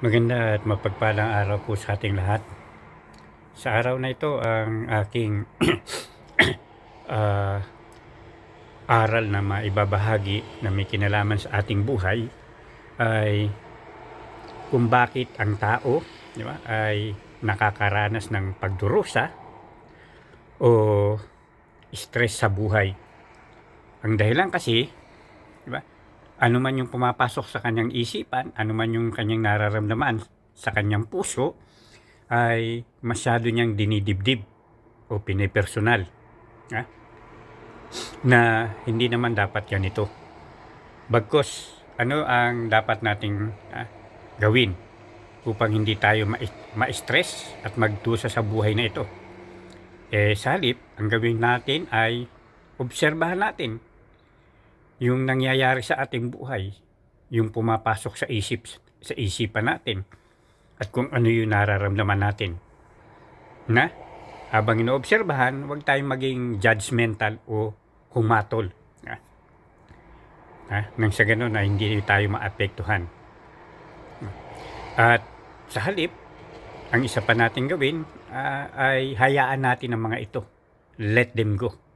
Maganda at mapagpalang araw po sa ating lahat. Sa araw na ito, ang aking ah, aral na maibabahagi na may kinalaman sa ating buhay ay kung bakit ang tao di ba, ay nakakaranas ng pagdurusa o stress sa buhay. Ang dahilan kasi, ano man yung pumapasok sa kanyang isipan, ano man yung kanyang nararamdaman sa kanyang puso, ay masyado niyang dinidibdib o pinipersonal. Ha? Na hindi naman dapat ganito. Bagkos, ano ang dapat nating ah, gawin upang hindi tayo ma- ma-stress at magdusa sa buhay na ito? Eh, sa ang gawin natin ay obserbahan natin yung nangyayari sa ating buhay, yung pumapasok sa isip sa isipan natin at kung ano yung nararamdaman natin. Na habang inoobserbahan, huwag tayong maging judgmental o kumatol. Ha? Ha? Nang sa ganun na hindi tayo maapektuhan. At sa halip, ang isa pa natin gawin ah, ay hayaan natin ang mga ito. Let them go.